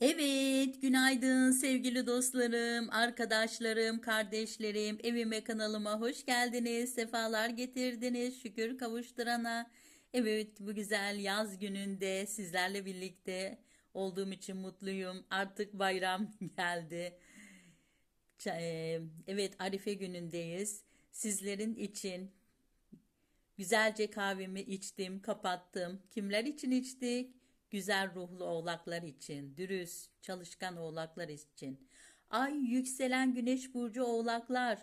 Evet, günaydın sevgili dostlarım, arkadaşlarım, kardeşlerim. Evime kanalıma hoş geldiniz, sefalar getirdiniz, şükür kavuşturana. Evet, bu güzel yaz gününde sizlerle birlikte olduğum için mutluyum. Artık bayram geldi. E, Evet, Arife günündeyiz. Sizlerin için Güzelce kahvemi içtim, kapattım. Kimler için içtik? Güzel ruhlu oğlaklar için, dürüst, çalışkan oğlaklar için. Ay yükselen güneş burcu oğlaklar.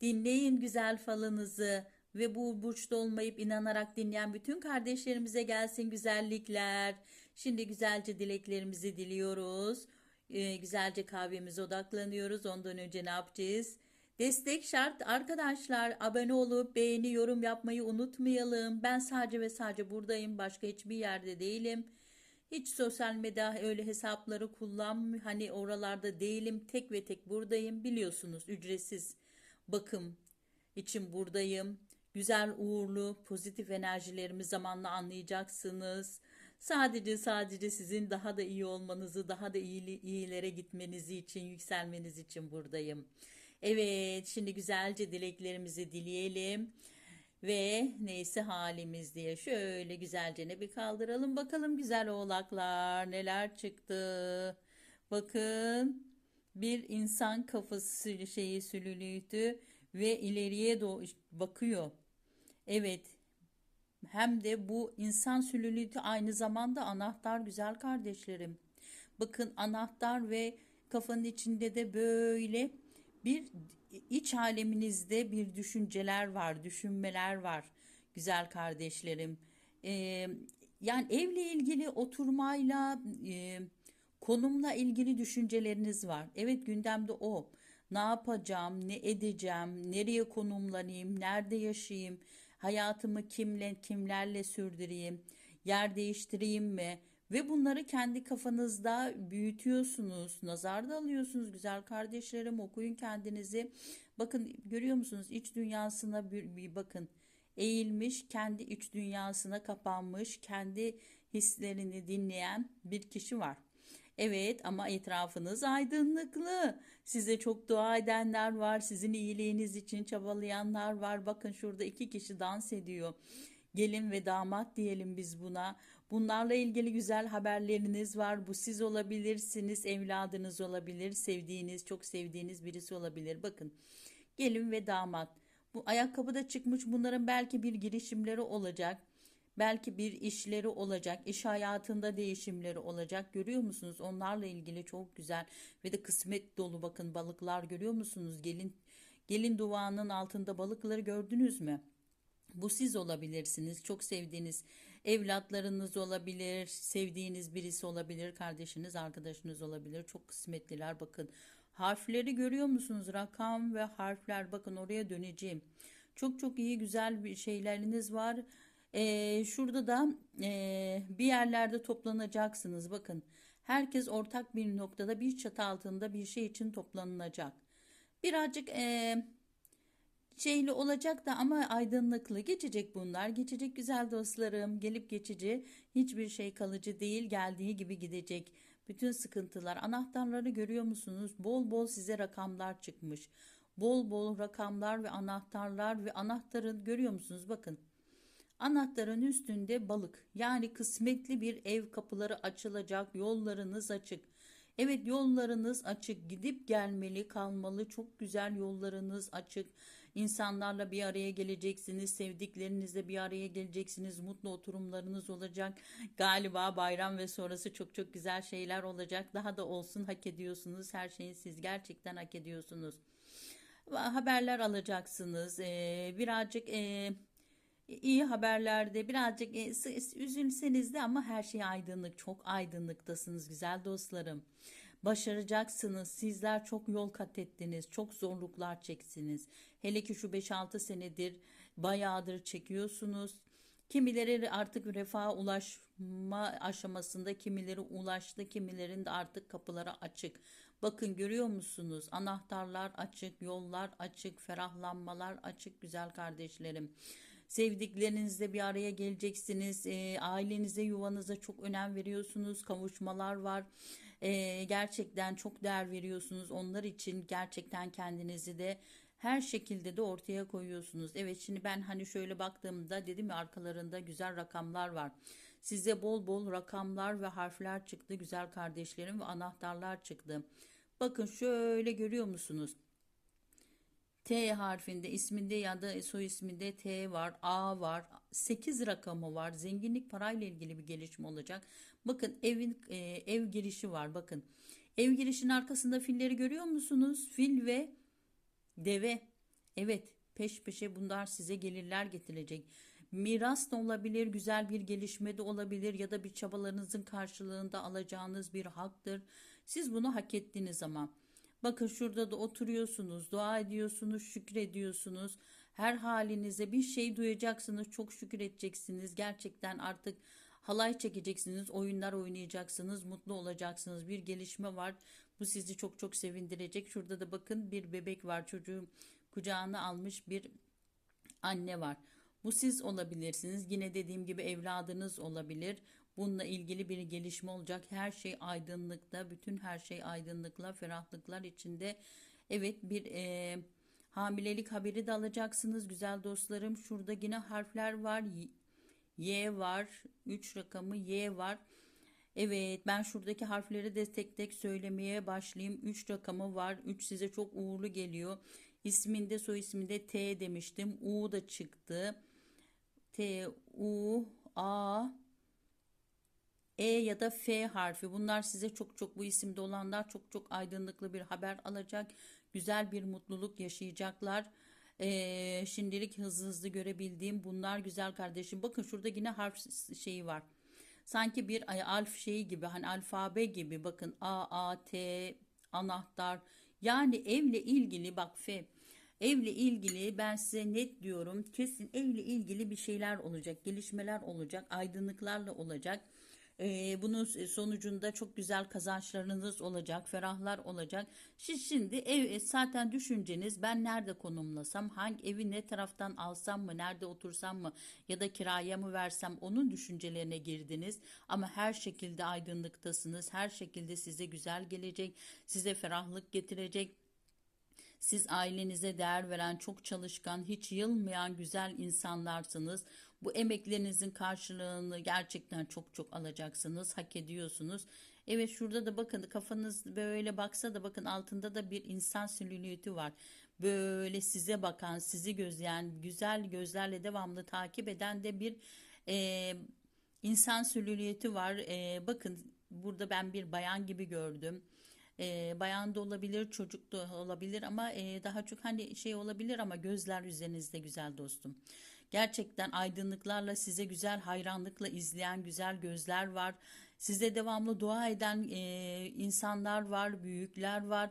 Dinleyin güzel falınızı ve bu burçta olmayıp inanarak dinleyen bütün kardeşlerimize gelsin güzellikler. Şimdi güzelce dileklerimizi diliyoruz. Ee, güzelce kahvemize odaklanıyoruz. Ondan önce ne yapacağız? Destek şart arkadaşlar. Abone olup beğeni, yorum yapmayı unutmayalım. Ben sadece ve sadece buradayım. Başka hiçbir yerde değilim. Hiç sosyal medya öyle hesapları kullanmıyorum. Hani oralarda değilim. Tek ve tek buradayım. Biliyorsunuz ücretsiz bakım için buradayım. Güzel, uğurlu, pozitif enerjilerimi zamanla anlayacaksınız. Sadece sadece sizin daha da iyi olmanızı, daha da iyi, iyilere gitmenizi için, yükselmeniz için buradayım. Evet, şimdi güzelce dileklerimizi dileyelim ve neyse halimiz diye şöyle güzelce ne bir kaldıralım bakalım güzel oğlaklar neler çıktı. Bakın bir insan kafası şeyi sülülüydü ve ileriye doğru bakıyor. Evet, hem de bu insan sülülütü aynı zamanda anahtar güzel kardeşlerim. Bakın anahtar ve kafanın içinde de böyle bir iç aleminizde bir düşünceler var, düşünmeler var güzel kardeşlerim. Ee, yani evle ilgili oturmayla, e, konumla ilgili düşünceleriniz var. Evet gündemde o. Ne yapacağım, ne edeceğim, nereye konumlanayım, nerede yaşayayım, hayatımı kimle, kimlerle sürdüreyim, yer değiştireyim mi? Ve bunları kendi kafanızda büyütüyorsunuz, nazar da alıyorsunuz güzel kardeşlerim okuyun kendinizi. Bakın görüyor musunuz iç dünyasına bir, bir bakın. Eğilmiş, kendi iç dünyasına kapanmış, kendi hislerini dinleyen bir kişi var. Evet ama etrafınız aydınlıklı. Size çok dua edenler var. Sizin iyiliğiniz için çabalayanlar var. Bakın şurada iki kişi dans ediyor. Gelin ve damat diyelim biz buna. Bunlarla ilgili güzel haberleriniz var. Bu siz olabilirsiniz, evladınız olabilir, sevdiğiniz, çok sevdiğiniz birisi olabilir. Bakın gelin ve damat. Bu ayakkabı da çıkmış. Bunların belki bir girişimleri olacak. Belki bir işleri olacak, iş hayatında değişimleri olacak. Görüyor musunuz? Onlarla ilgili çok güzel ve de kısmet dolu bakın balıklar görüyor musunuz? Gelin gelin duvağının altında balıkları gördünüz mü? Bu siz olabilirsiniz. Çok sevdiğiniz evlatlarınız olabilir, sevdiğiniz birisi olabilir, kardeşiniz, arkadaşınız olabilir. Çok kısmetliler bakın. Harfleri görüyor musunuz? Rakam ve harfler bakın oraya döneceğim. Çok çok iyi güzel bir şeyleriniz var. Ee, şurada da e, bir yerlerde toplanacaksınız. Bakın herkes ortak bir noktada bir çatı altında bir şey için toplanılacak. Birazcık e, şeyli olacak da ama aydınlıklı geçecek bunlar. Geçecek güzel dostlarım. Gelip geçici. Hiçbir şey kalıcı değil. Geldiği gibi gidecek. Bütün sıkıntılar. Anahtarları görüyor musunuz? Bol bol size rakamlar çıkmış. Bol bol rakamlar ve anahtarlar ve anahtarın görüyor musunuz? Bakın. Anahtarın üstünde balık. Yani kısmetli bir ev kapıları açılacak. Yollarınız açık. Evet yollarınız açık. Gidip gelmeli, kalmalı. Çok güzel yollarınız açık. İnsanlarla bir araya geleceksiniz. Sevdiklerinizle bir araya geleceksiniz. Mutlu oturumlarınız olacak. Galiba bayram ve sonrası çok çok güzel şeyler olacak. Daha da olsun hak ediyorsunuz. Her şeyi siz gerçekten hak ediyorsunuz. Haberler alacaksınız. Ee, birazcık e, iyi haberlerde birazcık e, üzülseniz de ama her şey aydınlık. Çok aydınlıktasınız güzel dostlarım. Başaracaksınız. Sizler çok yol kat ettiniz. Çok zorluklar çeksiniz. Hele ki şu 5-6 senedir bayağıdır çekiyorsunuz. Kimileri artık refaha ulaşma aşamasında, kimileri ulaştı, kimilerin de artık kapıları açık. Bakın görüyor musunuz? Anahtarlar açık, yollar açık, ferahlanmalar açık güzel kardeşlerim. Sevdiklerinizle bir araya geleceksiniz. E, ailenize, yuvanıza çok önem veriyorsunuz. Kavuşmalar var. E, gerçekten çok değer veriyorsunuz. Onlar için gerçekten kendinizi de her şekilde de ortaya koyuyorsunuz. Evet şimdi ben hani şöyle baktığımda dedim ya arkalarında güzel rakamlar var. Size bol bol rakamlar ve harfler çıktı güzel kardeşlerim ve anahtarlar çıktı. Bakın şöyle görüyor musunuz? T harfinde isminde ya da soy isminde T var, A var, 8 rakamı var. Zenginlik parayla ilgili bir gelişme olacak. Bakın evin e, ev girişi var. Bakın ev girişinin arkasında filleri görüyor musunuz? Fil ve deve. Evet peş peşe bunlar size gelirler getirecek. Miras da olabilir, güzel bir gelişme de olabilir ya da bir çabalarınızın karşılığında alacağınız bir haktır. Siz bunu hak ettiğiniz ama. Bakın şurada da oturuyorsunuz, dua ediyorsunuz, şükrediyorsunuz. Her halinize bir şey duyacaksınız, çok şükür edeceksiniz. Gerçekten artık halay çekeceksiniz, oyunlar oynayacaksınız, mutlu olacaksınız. Bir gelişme var. Bu sizi çok çok sevindirecek. Şurada da bakın bir bebek var. Çocuğu kucağına almış bir anne var. Bu siz olabilirsiniz. Yine dediğim gibi evladınız olabilir. Bununla ilgili bir gelişme olacak. Her şey aydınlıkta, bütün her şey aydınlıkla, ferahlıklar içinde. Evet bir e, hamilelik haberi de alacaksınız güzel dostlarım. Şurada yine harfler var. Y var, 3 rakamı Y var. Evet ben şuradaki harfleri de tek tek söylemeye başlayayım. 3 rakamı var. 3 size çok uğurlu geliyor. İsminde soy isminde T demiştim. U da çıktı. T, U, A, E ya da F harfi. Bunlar size çok çok bu isimde olanlar çok çok aydınlıklı bir haber alacak. Güzel bir mutluluk yaşayacaklar. Ee, şimdilik hızlı hızlı görebildiğim bunlar güzel kardeşim. Bakın şurada yine harf şeyi var. Sanki bir alf şeyi gibi hani alfabe gibi bakın A, A, T, anahtar. Yani evle ilgili bak F Evle ilgili ben size net diyorum kesin evle ilgili bir şeyler olacak, gelişmeler olacak, aydınlıklarla olacak. Ee, bunun sonucunda çok güzel kazançlarınız olacak, ferahlar olacak. Siz şimdi ev zaten düşünceniz ben nerede konumlasam, hangi evi ne taraftan alsam mı, nerede otursam mı ya da kiraya mı versem onun düşüncelerine girdiniz. Ama her şekilde aydınlıktasınız, her şekilde size güzel gelecek, size ferahlık getirecek siz ailenize değer veren, çok çalışkan, hiç yılmayan güzel insanlarsınız. Bu emeklerinizin karşılığını gerçekten çok çok alacaksınız, hak ediyorsunuz. Evet şurada da bakın kafanız böyle baksa da bakın altında da bir insan silüeti var. Böyle size bakan, sizi gözleyen, güzel gözlerle devamlı takip eden de bir e, insan silüeti var. E, bakın burada ben bir bayan gibi gördüm e, bayan da olabilir, çocuk da olabilir ama e, daha çok hani şey olabilir ama gözler üzerinizde güzel dostum. Gerçekten aydınlıklarla size güzel hayranlıkla izleyen güzel gözler var. Size devamlı dua eden e, insanlar var, büyükler var.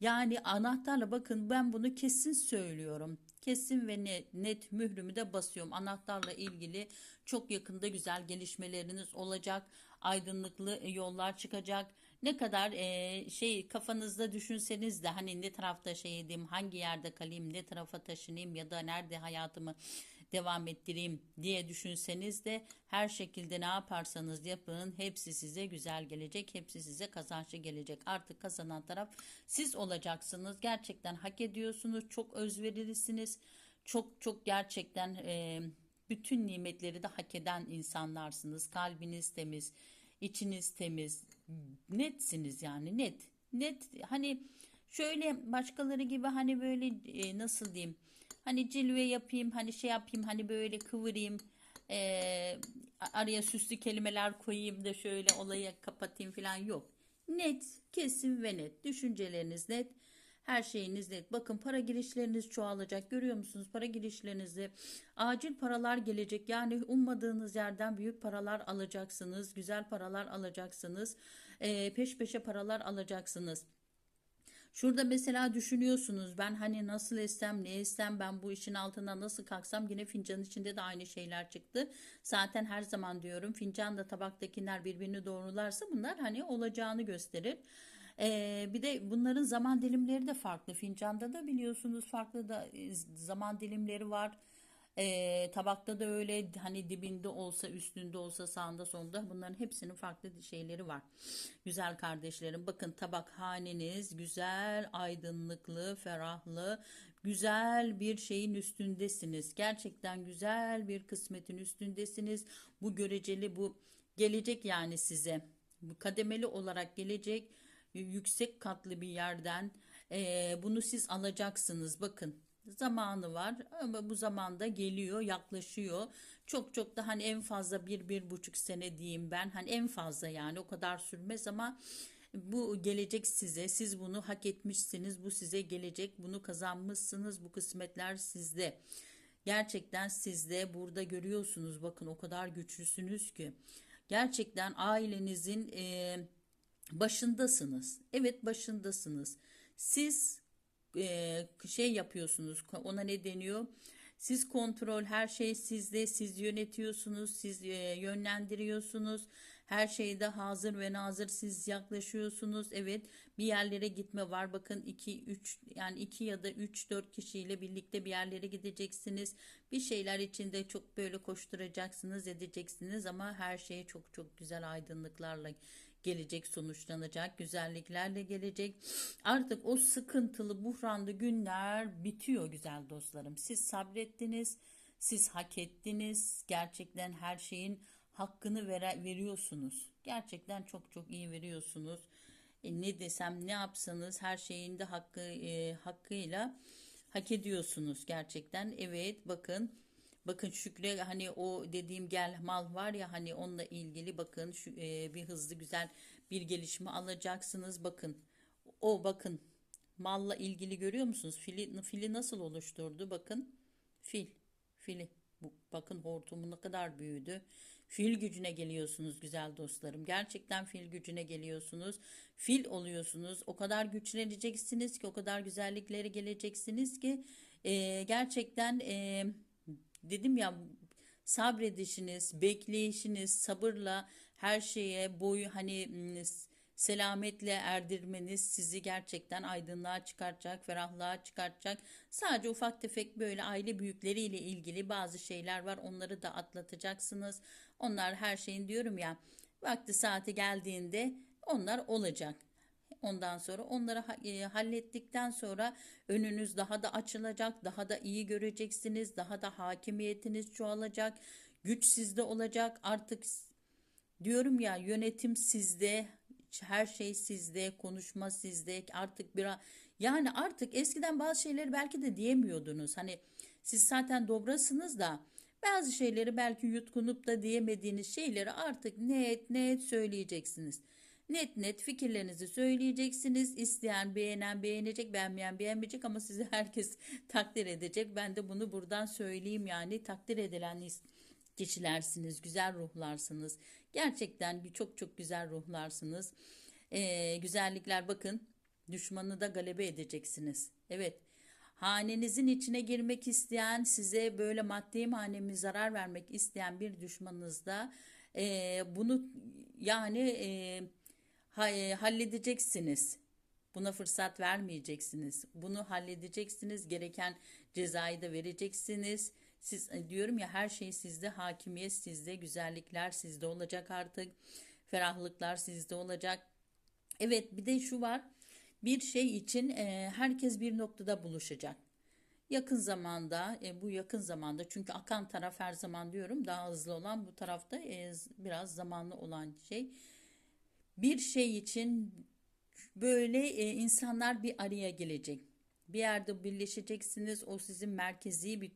Yani anahtarla bakın ben bunu kesin söylüyorum. Kesin ve net, net mührümü de basıyorum. Anahtarla ilgili çok yakında güzel gelişmeleriniz olacak. Aydınlıklı yollar çıkacak ne kadar e, şey kafanızda düşünseniz de hani ne tarafta şey edeyim, hangi yerde kalayım, ne tarafa taşınayım ya da nerede hayatımı devam ettireyim diye düşünseniz de her şekilde ne yaparsanız yapın hepsi size güzel gelecek, hepsi size kazançlı gelecek. Artık kazanan taraf siz olacaksınız. Gerçekten hak ediyorsunuz. Çok özverilisiniz. Çok çok gerçekten e, bütün nimetleri de hak eden insanlarsınız. Kalbiniz temiz, içiniz temiz, netsiniz yani net. Net hani şöyle başkaları gibi hani böyle e, nasıl diyeyim hani cilve yapayım hani şey yapayım hani böyle kıvırayım e, araya süslü kelimeler koyayım da şöyle olayı kapatayım falan yok. Net, kesin ve net. Düşünceleriniz net. Her şeyiniz net. Bakın para girişleriniz çoğalacak. Görüyor musunuz? Para girişlerinizde acil paralar gelecek. Yani ummadığınız yerden büyük paralar alacaksınız. Güzel paralar alacaksınız. E, peş peşe paralar alacaksınız. Şurada mesela düşünüyorsunuz ben hani nasıl etsem ne etsem ben bu işin altına nasıl kalksam yine fincanın içinde de aynı şeyler çıktı. Zaten her zaman diyorum fincan da tabaktakiler birbirini doğrularsa bunlar hani olacağını gösterir. Ee, bir de bunların zaman dilimleri de farklı. Fincanda da biliyorsunuz farklı da e, zaman dilimleri var. Ee, tabakta da öyle hani dibinde olsa üstünde olsa sağında solunda bunların hepsinin farklı şeyleri var. Güzel kardeşlerim bakın tabak haneniz güzel aydınlıklı ferahlı güzel bir şeyin üstündesiniz. Gerçekten güzel bir kısmetin üstündesiniz. Bu göreceli bu gelecek yani size. Kademeli olarak gelecek yüksek katlı bir yerden Ee, bunu siz alacaksınız. Bakın zamanı var ama bu zamanda geliyor yaklaşıyor. Çok çok da hani en fazla bir bir buçuk sene diyeyim ben. Hani en fazla yani o kadar sürmez ama bu gelecek size. Siz bunu hak etmişsiniz. Bu size gelecek. Bunu kazanmışsınız. Bu kısmetler sizde. Gerçekten sizde burada görüyorsunuz. Bakın o kadar güçlüsünüz ki. Gerçekten ailenizin e, başındasınız. Evet başındasınız. Siz e, şey yapıyorsunuz. Ona ne deniyor? Siz kontrol her şey sizde. Siz yönetiyorsunuz siz e, yönlendiriyorsunuz. Her şeyde hazır ve nazır siz yaklaşıyorsunuz. Evet bir yerlere gitme var. Bakın 2 3 yani 2 ya da 3 4 kişiyle birlikte bir yerlere gideceksiniz. Bir şeyler içinde çok böyle koşturacaksınız edeceksiniz ama her şey çok çok güzel aydınlıklarla gelecek sonuçlanacak, güzelliklerle gelecek. Artık o sıkıntılı, buhranlı günler bitiyor güzel dostlarım. Siz sabrettiniz, siz hak ettiniz. Gerçekten her şeyin hakkını vere, veriyorsunuz. Gerçekten çok çok iyi veriyorsunuz. E, ne desem ne yapsanız her şeyin de hakkı e, hakkıyla hak ediyorsunuz gerçekten. Evet bakın Bakın Şükre hani o dediğim gel mal var ya hani onunla ilgili bakın şu, e, bir hızlı güzel bir gelişme alacaksınız. Bakın o bakın malla ilgili görüyor musunuz? Fili, fili nasıl oluşturdu? Bakın fil fili. Bu, bakın hortumu ne kadar büyüdü. Fil gücüne geliyorsunuz güzel dostlarım. Gerçekten fil gücüne geliyorsunuz. Fil oluyorsunuz. O kadar güçleneceksiniz ki o kadar güzellikleri geleceksiniz ki e, gerçekten e, dedim ya sabredişiniz, bekleyişiniz, sabırla her şeye boyu hani selametle erdirmeniz sizi gerçekten aydınlığa çıkartacak, ferahlığa çıkartacak. Sadece ufak tefek böyle aile büyükleriyle ilgili bazı şeyler var. Onları da atlatacaksınız. Onlar her şeyin diyorum ya vakti saati geldiğinde onlar olacak. Ondan sonra onları e, hallettikten sonra önünüz daha da açılacak, daha da iyi göreceksiniz, daha da hakimiyetiniz çoğalacak, güç sizde olacak. Artık diyorum ya yönetim sizde, her şey sizde, konuşma sizde. Artık bir yani artık eskiden bazı şeyleri belki de diyemiyordunuz. Hani siz zaten dobrasınız da bazı şeyleri belki yutkunup da diyemediğiniz şeyleri artık net net söyleyeceksiniz. Net net fikirlerinizi söyleyeceksiniz. İsteyen beğenen beğenecek, beğenmeyen beğenmeyecek ama sizi herkes takdir edecek. Ben de bunu buradan söyleyeyim yani takdir edilen kişilersiniz, güzel ruhlarsınız. Gerçekten çok çok güzel ruhlarsınız. Ee, güzellikler bakın düşmanı da galebe edeceksiniz. Evet hanenizin içine girmek isteyen size böyle maddi manevi zarar vermek isteyen bir düşmanınız da e, bunu yani e, halledeceksiniz. Buna fırsat vermeyeceksiniz. Bunu halledeceksiniz. Gereken cezayı da vereceksiniz. Siz e, diyorum ya her şey sizde, hakimiyet sizde, güzellikler sizde olacak artık. Ferahlıklar sizde olacak. Evet bir de şu var. Bir şey için e, herkes bir noktada buluşacak. Yakın zamanda, e, bu yakın zamanda çünkü akan taraf her zaman diyorum daha hızlı olan bu tarafta e, biraz zamanlı olan şey bir şey için böyle e, insanlar bir araya gelecek. Bir yerde birleşeceksiniz. O sizin merkezi bir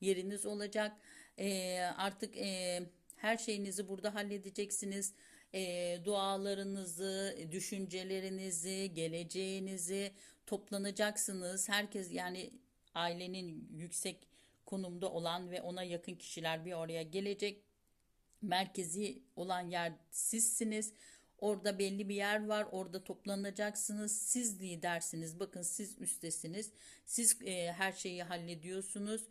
yeriniz olacak. E, artık e, her şeyinizi burada halledeceksiniz. E, dualarınızı, düşüncelerinizi, geleceğinizi toplanacaksınız. Herkes yani ailenin yüksek konumda olan ve ona yakın kişiler bir oraya gelecek. Merkezi olan yer sizsiniz. Orada belli bir yer var. Orada toplanacaksınız. Siz lidersiniz. Bakın siz üstesiniz. Siz e, her şeyi hallediyorsunuz.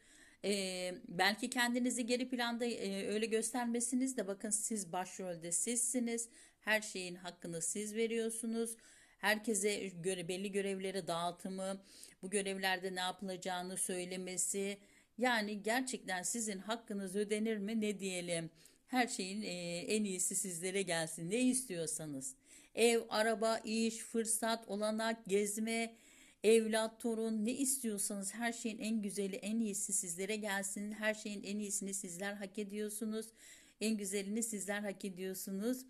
E, belki kendinizi geri planda e, öyle göstermesiniz de bakın siz başrolde sizsiniz. Her şeyin hakkını siz veriyorsunuz. Herkese göre belli görevleri dağıtımı, bu görevlerde ne yapılacağını söylemesi, Yani gerçekten sizin hakkınız ödenir mi ne diyelim. Her şeyin e, en iyisi sizlere gelsin. Ne istiyorsanız. Ev, araba, iş, fırsat, olanak, gezme, evlat, torun ne istiyorsanız her şeyin en güzeli, en iyisi sizlere gelsin. Her şeyin en iyisini sizler hak ediyorsunuz. En güzelini sizler hak ediyorsunuz.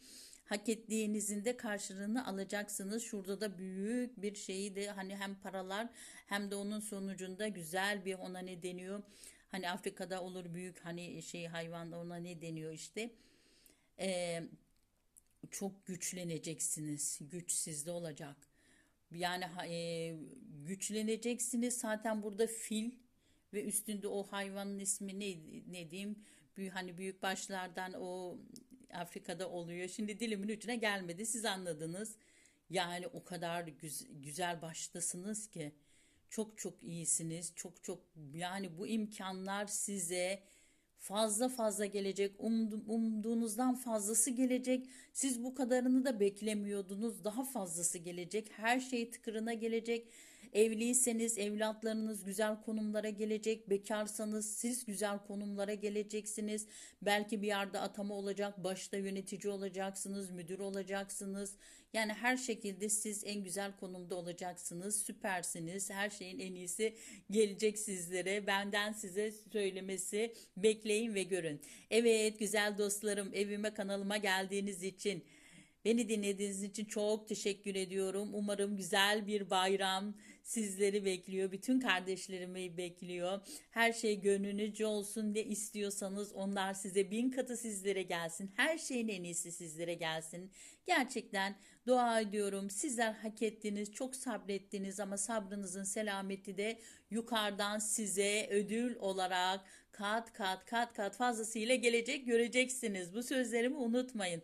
Hak ettiğinizin de karşılığını alacaksınız. Şurada da büyük bir şeyi de hani hem paralar hem de onun sonucunda güzel bir ona ne deniyor? Hani Afrika'da olur büyük hani şey hayvanda ona ne deniyor işte. Ee, çok güçleneceksiniz. Güç sizde olacak. Yani e, güçleneceksiniz. Zaten burada fil ve üstünde o hayvanın ismi ne ne diyeyim? Büyük, hani büyük başlardan o Afrika'da oluyor. Şimdi dilimin ucuna gelmedi. Siz anladınız. Yani o kadar güz- güzel baştasınız ki çok çok iyisiniz. Çok çok yani bu imkanlar size fazla fazla gelecek. Umdu- Umduğunuzdan fazlası gelecek. Siz bu kadarını da beklemiyordunuz. Daha fazlası gelecek. Her şey tıkırına gelecek. Evliyseniz evlatlarınız güzel konumlara gelecek. Bekarsanız siz güzel konumlara geleceksiniz. Belki bir yerde atama olacak, başta yönetici olacaksınız, müdür olacaksınız. Yani her şekilde siz en güzel konumda olacaksınız. Süpersiniz. Her şeyin en iyisi gelecek sizlere. Benden size söylemesi bekleyin ve görün. Evet güzel dostlarım evime kanalıma geldiğiniz için Beni dinlediğiniz için çok teşekkür ediyorum. Umarım güzel bir bayram sizleri bekliyor. Bütün kardeşlerimi bekliyor. Her şey gönlünüzce olsun. Ne istiyorsanız onlar size bin katı sizlere gelsin. Her şeyin en iyisi sizlere gelsin. Gerçekten dua ediyorum. Sizler hak ettiniz. Çok sabrettiniz ama sabrınızın selameti de yukarıdan size ödül olarak kat kat kat kat fazlasıyla gelecek göreceksiniz. Bu sözlerimi unutmayın.